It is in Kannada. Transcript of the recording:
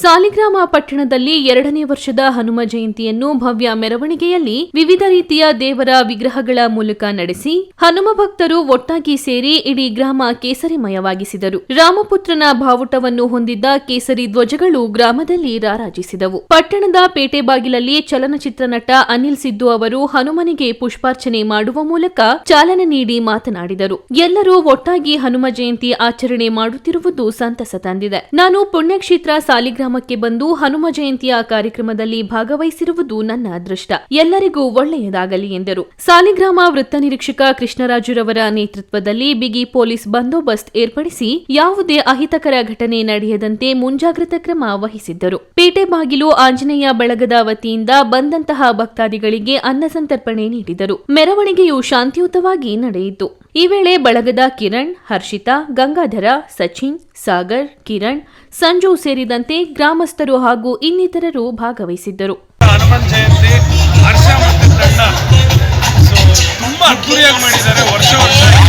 ಸಾಲಿಗ್ರಾಮ ಪಟ್ಟಣದಲ್ಲಿ ಎರಡನೇ ವರ್ಷದ ಹನುಮ ಜಯಂತಿಯನ್ನು ಭವ್ಯ ಮೆರವಣಿಗೆಯಲ್ಲಿ ವಿವಿಧ ರೀತಿಯ ದೇವರ ವಿಗ್ರಹಗಳ ಮೂಲಕ ನಡೆಸಿ ಹನುಮ ಭಕ್ತರು ಒಟ್ಟಾಗಿ ಸೇರಿ ಇಡೀ ಗ್ರಾಮ ಕೇಸರಿಮಯವಾಗಿಸಿದರು. ರಾಮಪುತ್ರನ ಬಾವುಟವನ್ನು ಹೊಂದಿದ್ದ ಕೇಸರಿ ಧ್ವಜಗಳು ಗ್ರಾಮದಲ್ಲಿ ರಾರಾಜಿಸಿದವು. ಪಟ್ಟಣದ ಪೇಟೆ ಬಾಗಿಲಲ್ಲಿ ಚಲನಚಿತ್ರ ನಟ ಅನಿಲ್ ಸಿದ್ದು ಅವರು ಹನುಮನಿಗೆ ಪುಷ್ಪಾರ್ಚನೆ ಮಾಡುವ ಮೂಲಕ ಚಾಲನೆ ನೀಡಿ ಮಾತನಾಡಿದರು. ಎಲ್ಲರೂ ಒಟ್ಟಾಗಿ ಹನುಮ ಜಯಂತಿ ಆಚರಣೆ ಮಾಡುತ್ತಿರುವುದು ಸಂತಸ ತಂದಿದೆ. ನಾನು ಪುಣ್ಯಕ್ಷೇತ್ರ ಸಾಲಿಗ್ರಾಮಕ್ಕೆ ಬಂದು ಹನುಮ ಜಯಂತಿಯ ಕಾರ್ಯಕ್ರಮದಲ್ಲಿ ಭಾಗವಹಿಸಿರುವುದು ನನ್ನ ಅದೃಷ್ಟ. ಎಲ್ಲರಿಗೂ ಒಳ್ಳೆಯದಾಗಲಿ ಎಂದರು. ಸಾಲಿಗ್ರಾಮ ವೃತ್ತ ನಿರೀಕ್ಷಕ ಕೃಷ್ಣರಾಜುರವರ ನೇತೃತ್ವದಲ್ಲಿ ಬಿಗಿ ಪೊಲೀಸ್ ಬಂದೋಬಸ್ತ್ ಏರ್ಪಡಿಸಿ ಯಾವುದೇ ಅಹಿತಕರ ಘಟನೆ ನಡೆಯದಂತೆ ಮುಂಜಾಗ್ರತಾ ಕ್ರಮ ವಹಿಸಿದ್ದರು. ಪೇಟೆ ಬಾಗಿಲು ಆಂಜನೇಯ ಬಳಗದ ವತಿಯಿಂದ ಬಂದಂತಹ ಭಕ್ತಾದಿಗಳಿಗೆ ಅನ್ನಸಂತರ್ಪಣೆ ನೀಡಿದರು. ಮೆರವಣಿಗೆಯು ಶಾಂತಿಯುತವಾಗಿ ನಡೆಯಿತು. ಈ ವೇಳೆ ಬಳಗದ ಕಿರಣ್, ಹರ್ಷಿತಾ, ಗಂಗಾಧರ, ಸಚಿನ್ ಸಾಗರ್, ಕಿರಣ್, ಸಂಜು ಸೇರಿದಂತೆ ಗ್ರಾಮಸ್ಥರು ಹಾಗೂ ಇನ್ನಿತರರು ಭಾಗವಹಿಸಿದ್ದರು. ಹನುಮನ್ ಜಯಂತಿ, ಹರ್ಷ ಮತ್ತು ತಂಡ. ತುಂಬ ಅದ್ದೂರಿಯಾಗಿ ಮಾಡಿದ್ದಾರೆ. ವರ್ಷ ವರ್ಷ.